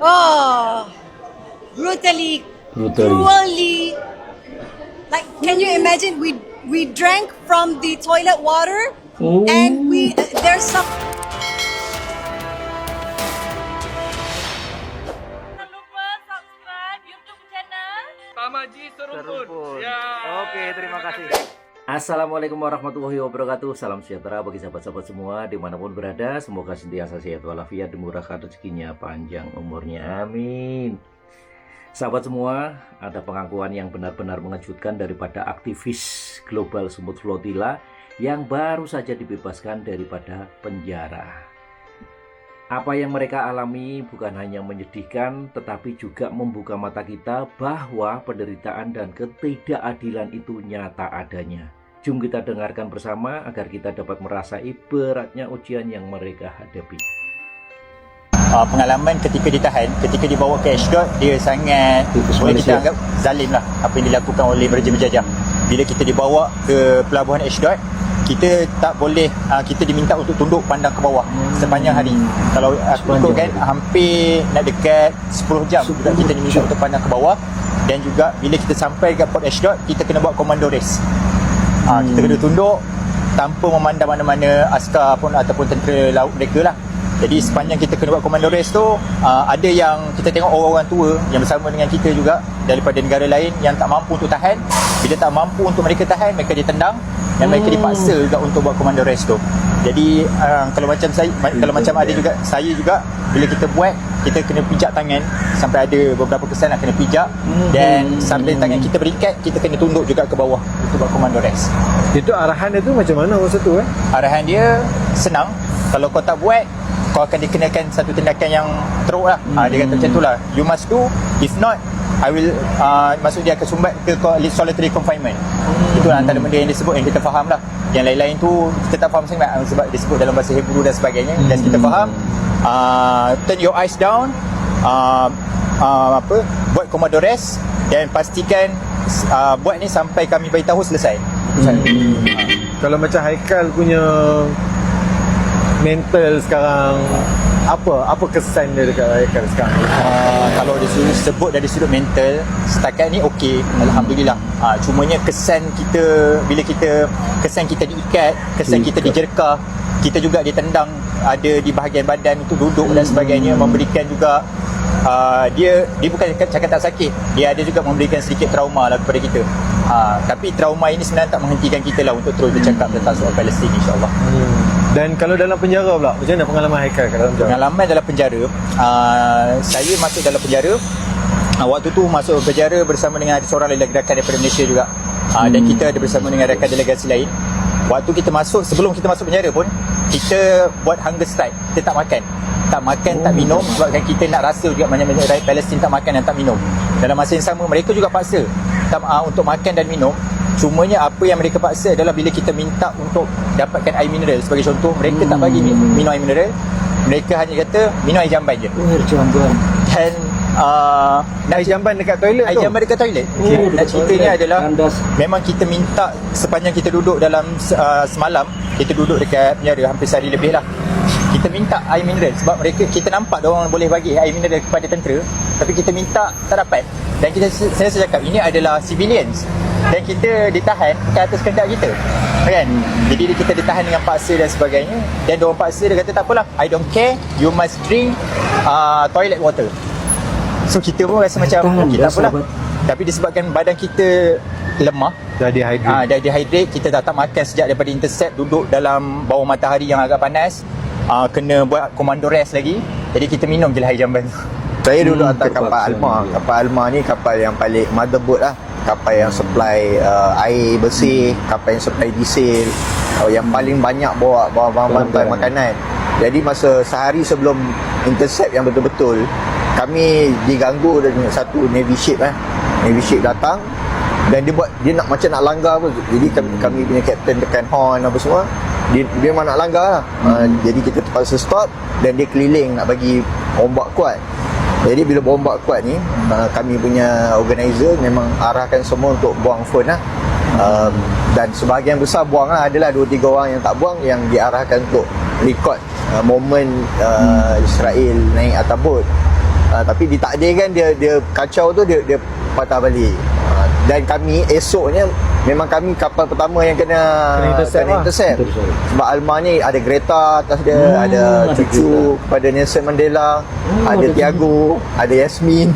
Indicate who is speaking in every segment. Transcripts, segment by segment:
Speaker 1: Oh, brutally,
Speaker 2: Brutally.
Speaker 1: cruelly. Like, can you imagine? We we drank from the toilet water,
Speaker 2: Oh.
Speaker 1: and we uh, there's some.
Speaker 3: Assalamualaikum warahmatullahi wabarakatuh. Salam sejahtera bagi sahabat-sahabat semua Di mana pun berada. Semoga sentiasa sehat walafiat Dimurahkan rezekinya panjang umurnya. Amin. Sahabat semua Ada pengakuan yang benar-benar mengejutkan Daripada aktivis Global Sumut Flotilla Yang baru saja dibebaskan daripada penjara. Apa yang mereka alami bukan hanya menyedihkan, tetapi juga membuka mata kita bahwa penderitaan dan ketidakadilan itu nyata adanya. Jom kita dengarkan bersama agar kita dapat merasai beratnya ujian yang mereka hadapi.
Speaker 4: uh, pengalaman ketika ditahan ketika dibawa ke Ashdod dia sangat boleh kita anggap zalim lah apa yang dilakukan oleh berjaya-berjaya bila kita dibawa ke pelabuhan Ashdod kita tak boleh uh, kita diminta untuk tunduk pandang ke bawah sepanjang hari. Kalau aku
Speaker 2: Sepanjang
Speaker 4: ikut kan
Speaker 2: hari.
Speaker 4: hampir nak dekat 10 jam juga kita diminta untuk pandang ke bawah. Dan juga bila kita sampai ke Port Ashdod kita kena buat komando race uh, kita kena tunduk tanpa memandang mana-mana askar pun ataupun tentera laut mereka lah. Jadi sepanjang kita kena buat komando race tu uh, ada yang kita tengok orang-orang tua yang bersama dengan kita juga daripada negara lain yang tak mampu untuk tahan. Bila tak mampu untuk mereka tahan mereka ditendang dan mereka dipaksa juga untuk buat komando race tu jadi uh, kalau macam saya kalau macam ada juga saya juga bila kita buat kita kena pijak tangan. Sampai ada beberapa kesan lah kena pijak. Dan sambil tangan kita berikat kita kena tunduk juga ke bawah. Untuk buat komando race
Speaker 2: Itu arahan dia tu macam mana masa tu eh?
Speaker 4: arahan dia senang. Kalau kau tak buat kau akan dikenakan satu tindakan yang teruk lah. Hmm. dia kata macam tu lah. You must do. If not I will uh, maksud dia akan sumbat ke solitary confinement. Hmm. itu antara benda yang disebut yang kita faham lah yang lain-lain tu kita tak faham sangat uh, sebab disebut dalam bahasa Hebrew dan sebagainya hmm. dan kita faham uh, turn your eyes down uh, uh, apa buat komando rest dan pastikan uh, buat ni sampai kami beritahu selesai
Speaker 2: Hmm. Kalau macam Haikal punya mental sekarang apa apa kesan dia dekat Haikal sekarang?
Speaker 4: Uh, kalau disebut sebut dari sudut mental setakat ni okey alhamdulillah. Uh, cumanya kesan kita bila kita kesan kita diikat kesan kita dijerkah kita juga ditendang ada di bahagian badan itu duduk dan sebagainya memberikan juga uh, dia dia bukan cakap, tak sakit dia ada juga memberikan sedikit trauma lah kepada kita. Uh, tapi trauma ini sebenarnya tak menghentikan kita lah untuk terus bercakap tentang soal Palestin insyaAllah.
Speaker 2: Hmm. Dan kalau dalam penjara pula, macam mana pengalaman Haikal kat dalam penjara?
Speaker 4: Pengalaman dalam penjara uh, Saya masuk dalam penjara. Uh, Waktu tu masuk penjara bersama dengan ada seorang lelaki rakan daripada Malaysia juga. Uh, Dan kita ada bersama dengan rakan delegasi lain. Waktu kita masuk, sebelum kita masuk penjara pun Kita buat hunger strike. Kita tak makan. Tak makan, tak minum Sebabkan kita nak rasa juga banyak-banyak rakyat Palestin tak makan dan tak minum. Dalam masa yang sama, mereka juga paksa tak, uh, Untuk makan dan minum Cumanya apa yang mereka paksa adalah bila kita minta untuk dapatkan air mineral. Sebagai contoh mereka tak bagi mi- minum air mineral. Mereka hanya kata minum air jamban je.
Speaker 2: Oh, jamban.
Speaker 4: dan uh, nak
Speaker 2: Air jamban dekat toilet
Speaker 4: air
Speaker 2: tu?
Speaker 4: jamban dekat toilet.
Speaker 2: Oh,
Speaker 4: nak
Speaker 2: dekat
Speaker 4: ceritanya
Speaker 2: toilet.
Speaker 4: adalah memang kita minta sepanjang kita duduk dalam uh, semalam kita duduk dekat penjara hampir sehari lebih lah kita minta air mineral sebab mereka kita nampak orang boleh bagi air mineral kepada tentera tapi kita minta tak dapat. Dan kita saya saya cakap ini adalah civilians. Dan kita ditahan ke atas kehendak kita. Kan? Jadi kita ditahan dengan paksa dan sebagainya. Dan diorang paksa dia kata tak apalah. I don't care. You must drink uh, toilet water. So kita pun rasa macam okey
Speaker 2: je,
Speaker 4: tak apalah. tapi disebabkan badan kita lemah
Speaker 2: Dah dehydrate.
Speaker 4: Ah, dah dehydrate, kita dah tak makan sejak daripada intercept duduk dalam bawah matahari yang agak panas. Ah, kena buat komando rest lagi. Jadi kita minum je lah air jamban tu.
Speaker 5: Saya duduk
Speaker 2: Hmm,
Speaker 5: atas kapal Alma.
Speaker 2: juga.
Speaker 5: Kapal Alma ni kapal yang paling motherboard lah. Kapal yang supply uh, air bersih, kapal yang supply diesel, uh, yang paling banyak bawa bawa bahan-bahan makanan. Jadi masa sehari sebelum intercept yang betul-betul, kami diganggu dengan satu navy ship eh. Navy ship datang dan dia buat dia nak macam nak langgar apa jadi kami, kami punya captain tekan horn apa semua dia, dia memang nak langgar lah. Uh, jadi kita terpaksa stop dan dia keliling nak bagi ombak kuat. Jadi bila ombak kuat ni uh, kami punya organizer memang arahkan semua untuk buang phone lah. Um, dan sebahagian besar buang lah. Adalah 2-3 orang yang tak buang yang diarahkan untuk record uh, momen uh, Israel naik atas bot. Uh, tapi ditakdirkan dia dia kacau tu dia dia patah balik. Uh, dan kami esoknya memang kami kapal pertama yang kena
Speaker 2: Kena intercept
Speaker 5: kena
Speaker 2: lah.
Speaker 5: intercept.
Speaker 3: Intercept.
Speaker 5: sebab Alma ni ada Greta atas dia
Speaker 3: Hmm,
Speaker 5: ada
Speaker 3: ada
Speaker 5: cucu
Speaker 3: Greta.
Speaker 5: kepada Nelson Mandela
Speaker 3: Oh,
Speaker 5: ada
Speaker 3: ada
Speaker 5: Tiago ada Yasmin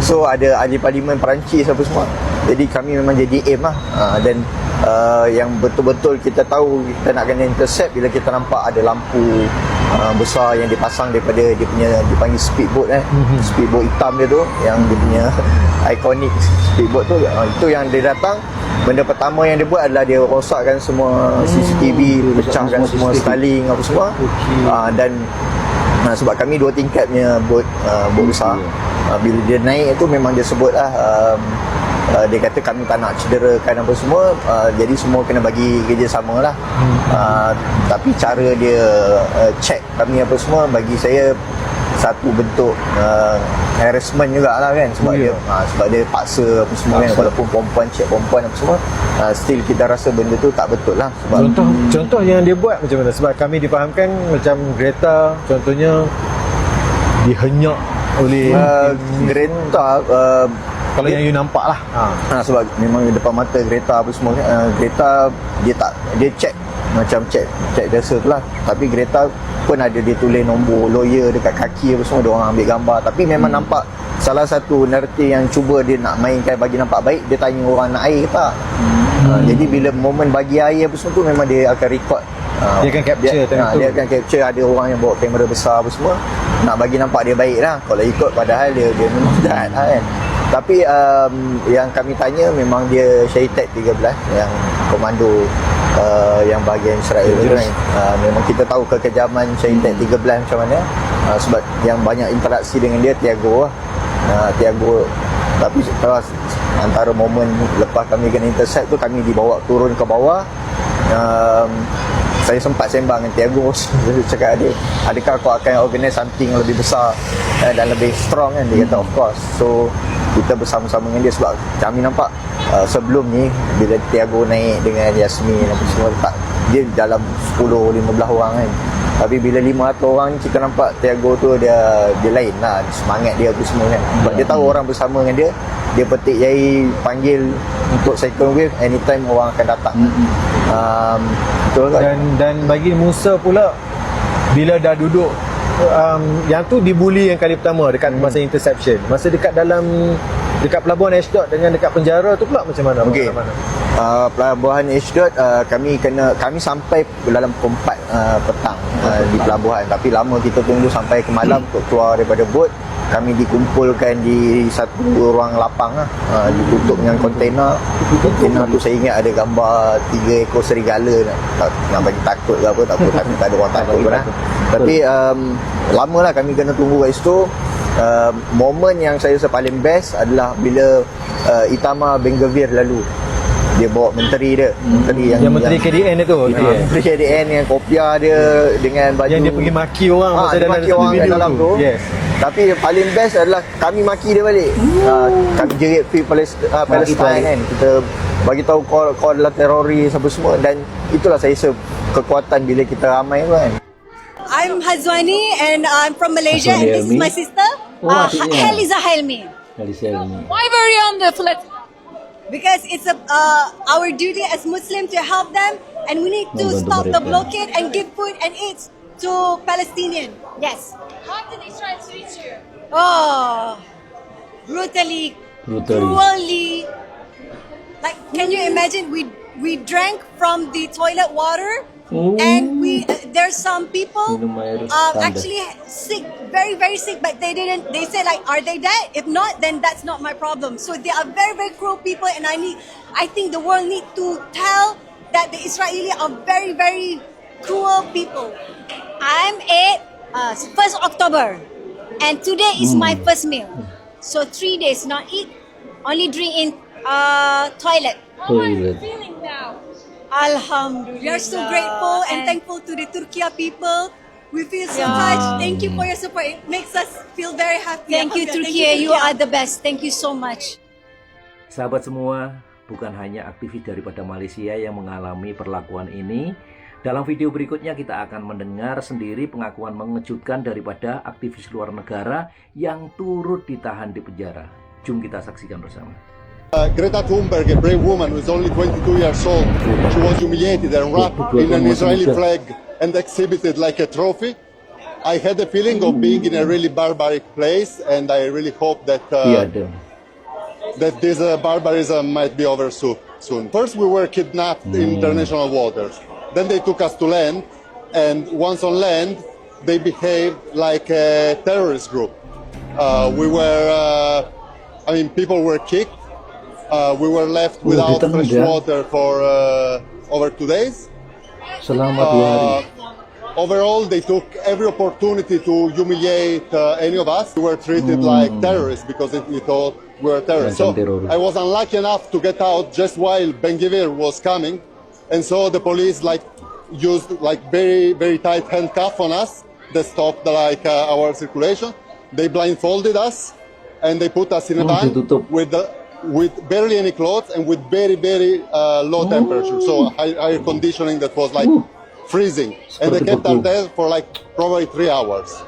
Speaker 5: so ada ahli parlimen Perancis apa semua jadi kami memang jadi aim lah uh, dan uh, yang betul-betul kita tahu kita nak kena intercept bila kita nampak ada lampu uh, besar yang dipasang daripada dia punya dipanggil speedboat eh speedboat hitam dia tu yang dia punya iconic speedboat tu uh, itu yang dia datang benda pertama yang dia buat adalah dia rosakkan semua CCTV pecahkan
Speaker 3: semua
Speaker 5: semua. Starlink apa semua.
Speaker 3: Okey.
Speaker 5: uh, dan uh, sebab kami dua tingkat punya bot uh, bot besar. Uh, bila dia naik tu memang dia sebut lah um, uh, dia kata kami tak nak cederakan apa semua. Uh, jadi semua kena bagi kerjasama lah. Uh, tapi cara dia uh, check kami apa semua bagi saya satu bentuk uh, harassment jugalah kan sebab
Speaker 2: Oh, ya.
Speaker 5: dia uh, sebab dia paksa apa semua kan walaupun perempuan check perempuan apa semua uh, still kita rasa benda tu tak betul lah sebab
Speaker 2: Contoh contoh yang dia buat macam mana? Sebab kami difahamkan macam Greta contohnya dihenyak oleh
Speaker 5: uh, Greta uh,
Speaker 2: kalau yang you nampak lah. Ha.
Speaker 5: Ha, sebab memang depan mata Greta apa semua. Uh, Greta dia tak dia check macam check check biasa tu lah. Tapi Greta pun ada dia tulis nombor lawyer dekat kaki apa semua dia orang ambil gambar tapi memang hmm. nampak salah satu narrative yang cuba dia nak mainkan bagi nampak baik dia tanya orang nak air ke tak. Hmm. Uh, jadi bila momen bagi air apa semua tu memang dia akan record Uh,
Speaker 2: Dia akan capture
Speaker 5: dia,
Speaker 2: tu.
Speaker 5: dia akan capture ada orang yang bawa kamera besar apa semua nak bagi nampak dia baik lah kalau ikut padahal dia dia memang jahat lah kan tapi um, yang kami tanya memang dia Syaitat 13 yang komando uh, yang bahagian Israel kan uh, memang kita tahu kekejaman Syaitat 13 macam mana. Uh, sebab yang banyak interaksi dengan dia Tiago lah. Uh, Tiago tapi setelah antara momen lepas kami kena intercept tu kami dibawa turun ke bawah. Um, saya sempat sembang dengan Tiago cakap dia adakah kau akan organize something yang lebih besar eh, dan lebih strong? Kan dia kata of course. So kita bersama-sama dengan dia sebab kami nampak uh, sebelum ni bila Tiago naik dengan Yasmin apa semua tak dia dalam 10-15 orang kan. Tapi bila 500 orang ni kita nampak Tiago tu dia dia lain lah. Semangat dia tu semua kan. Sebab dia tahu orang bersama dengan dia. Dia petik jari panggil untuk second wave anytime orang akan datang. Um, betul kan
Speaker 2: Dan dan bagi Musa pula bila dah duduk um, yang tu dibuli yang kali pertama dekat masa interception. Masa dekat dalam dekat pelabuhan Ashdod dengan dekat penjara tu pula macam mana?
Speaker 5: Okey.
Speaker 2: Mana?
Speaker 5: Uh, pelabuhan Ashdod uh, kami kena kami sampai dalam pukul 4 uh, petang uh, di pelabuhan. Tapi lama kita tunggu sampai ke malam untuk keluar daripada bot kami dikumpulkan di satu ruang lapang lah. Uh, ditutup dengan kontainer. Kontainer tu saya ingat ada gambar tiga ekor serigala nak, tak, nak bagi takut ke apa tak apa tapi tak ada orang takut pun lah. Tapi um, lama lah kami kena tunggu kat situ uh, momen yang saya rasa paling best adalah bila uh, Itama Ben Gvir lalu dia bawa menteri dia menteri yang
Speaker 2: Yang menteri KDN itu.
Speaker 5: yang,
Speaker 2: KDN.
Speaker 5: menteri KDN dengan kopiah dia dengan baju
Speaker 2: Yang dia pergi maki orang
Speaker 5: Ah,
Speaker 2: masa
Speaker 5: dia
Speaker 2: dalam
Speaker 5: maki orang kat
Speaker 2: video
Speaker 5: dalam
Speaker 2: tu.
Speaker 5: tu.
Speaker 2: Yes.
Speaker 5: Tapi yang paling best adalah kami maki dia balik. Uh, kami jerit free Palestin, uh, Palestine kan. Kita bagi tahu kau kau adalah teroris apa semua dan itulah saya rasa kekuatan bila kita ramai tu kan.
Speaker 1: I'm Hazwani and I'm from Malaysia
Speaker 3: Hazwani
Speaker 1: and this is my sister.
Speaker 3: Oh,
Speaker 1: uh,
Speaker 3: adiknya.
Speaker 1: Heliza Helmi.
Speaker 3: Dari saya ni.
Speaker 6: Why were you on the flat?
Speaker 1: Because it's a, uh, our duty as Muslim to help them and we need to
Speaker 3: Membantu
Speaker 1: stop the
Speaker 3: mereka.
Speaker 1: blockade and give food and aid to Palestinian. Yes.
Speaker 6: How did Israel treat you?
Speaker 1: Oh, brutally,
Speaker 3: Brutally.
Speaker 1: cruelly. Like, can you imagine? We we drank from the toilet water,
Speaker 3: Oh.
Speaker 1: and we uh, there's some people
Speaker 3: Minum
Speaker 1: um,
Speaker 3: standar.
Speaker 1: actually sick, very very sick, but they didn't. They said like, are they dead? If not, then that's not my problem. So they are very very cruel people, and I need. I think the world need to tell that the Israeli are very very cruel people. I'm eight, uh, first October, and today is my first meal. So three days not eat, only drink in uh, toilet.
Speaker 6: How are you
Speaker 3: Toilet.
Speaker 6: feeling now?
Speaker 1: Alhamdulillah. We are so grateful and thankful to the Turkiya people. We feel so
Speaker 6: Yeah.
Speaker 1: touched. Thank you for your support. It makes us feel very happy.
Speaker 6: Thank you. Turkiye. You are the best. Thank you so much.
Speaker 3: Sahabat semua, bukan hanya aktivis daripada Malaysia yang mengalami perlakuan ini, Dalam video berikutnya kita akan mendengar sendiri pengakuan mengejutkan daripada aktivis luar negara yang turut ditahan di penjara. Jom kita saksikan bersama.
Speaker 7: Uh, Greta Thunberg, a brave woman who is only 22 years old, she was humiliated and wrapped in an Israeli flag and exhibited like a trophy. I had a feeling of being in a really barbaric place, and I really hope that uh, that this uh, barbarism might be over so- soon. First, we were kidnapped in international waters. Then they took us to land, and once on land, they behaved like a terrorist group. Uh, we were, uh, I mean, people were kicked. Uh, we were left without fresh water for uh, over two days. Uh, overall, they took every opportunity to humiliate uh, any of us. We were treated like terrorists because we thought we were terrorists. So I was unlucky enough to get out just while Ben Gvir was coming, and so the police like used like very very tight handcuff on us that stopped like uh, our circulation. They blindfolded us, and they put us in a van with the, with barely any clothes and with very very uh, low temperature. So high, air conditioning that was like freezing, and they kept us there for like probably three hours.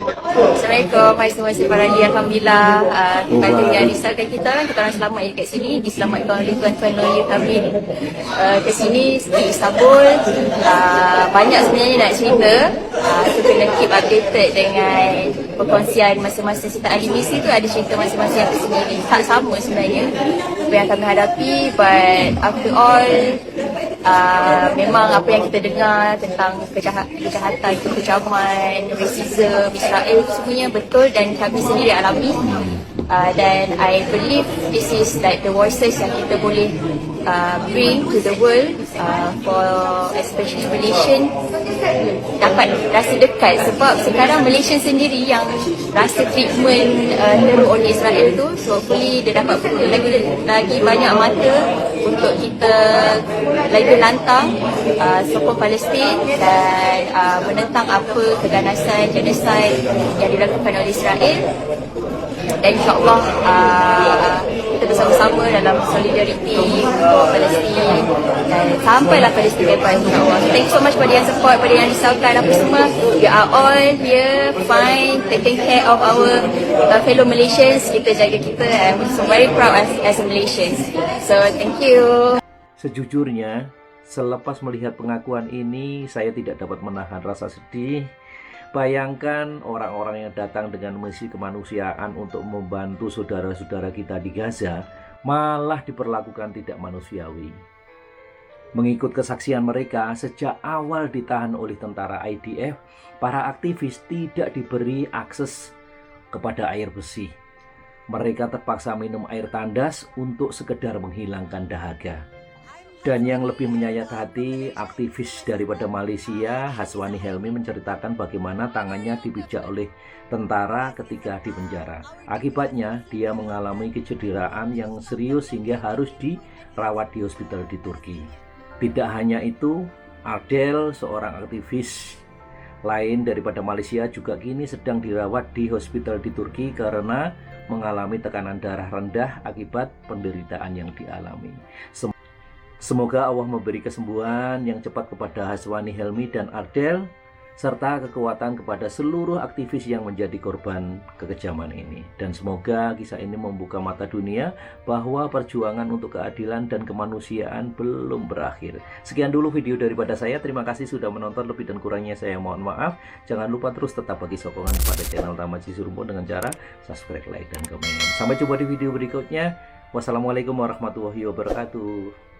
Speaker 8: Assalamualaikum, hai semua para dia Alhamdulillah uh, Kepada yang risaukan kita kan Kita orang selamat dekat sini Diselamatkan oleh tuan-tuan lawyer kami uh, Ke sini di Istanbul. Uh, Banyak sebenarnya nak cerita. Uh, So kena keep updated dengan Perkongsian masing-masing serta ahli misi tu. Ada cerita masing-masing yang tersendiri Tak sama sebenarnya. Apa yang kami hadapi But after all uh, memang apa yang kita dengar tentang kejahat, kejahatan, kecaman, racism, Israel itu semuanya betul dan kami sendiri alami. Uh, dan I believe this is like the voices yang kita boleh uh, bring to the world uh, for especially Malaysian dapat rasa dekat. Sebab sekarang Malaysia sendiri yang rasa treatment uh, teruk oleh Israel tu so hopefully dia dapat pukul lagi lagi banyak mata untuk kita lagi lantang uh, sokong Palestin dan uh, menentang apa keganasan genocide yang dilakukan oleh Israel. Dan insyaAllah uh, kita bersama-sama dalam solidariti untuk Palestin. Dan sampailah Palestin bebas insyaAllah thank you so much pada yang support pada yang risaukan apa semua. We are all here fine taking care of our uh, fellow Malaysians. Kita jaga kita and we're so very proud as, as Malaysians. So thank you.
Speaker 3: Sejujurnya, selepas melihat pengakuan ini, saya tidak dapat menahan rasa sedih. Bayangkan orang-orang yang datang dengan misi kemanusiaan untuk membantu saudara-saudara kita di Gaza, malah diperlakukan tidak manusiawi. Mengikut kesaksian mereka, sejak awal ditahan oleh tentara IDF, para aktivis tidak diberi akses kepada air bersih. Mereka terpaksa minum air tandas untuk sekedar menghilangkan dahaga. Dan yang lebih menyayat hati, aktivis daripada Malaysia, Haswani Helmi menceritakan bagaimana tangannya dipijak oleh tentara ketika di penjara. Akibatnya, dia mengalami kecederaan yang serius hingga harus dirawat di hospital di Turki. Tidak hanya itu, Adel, seorang aktivis lain daripada Malaysia juga kini sedang dirawat di hospital di Turki karena mengalami tekanan darah rendah akibat penderitaan yang dialami. Sem- Semoga Allah memberi kesembuhan yang cepat kepada Haswani Helmi dan Ardel serta kekuatan kepada seluruh aktivis yang menjadi korban kekejaman ini. Dan semoga kisah ini membuka mata dunia bahwa perjuangan untuk keadilan dan kemanusiaan belum berakhir. Sekian dulu video daripada saya. Terima kasih sudah menonton. Lebih dan kurangnya saya mohon maaf. Jangan lupa terus tetap bagi sokongan kepada channel Tamaji Surumpun dengan cara subscribe, like, dan komen. Sampai jumpa di video berikutnya. Wassalamualaikum warahmatullahi wabarakatuh.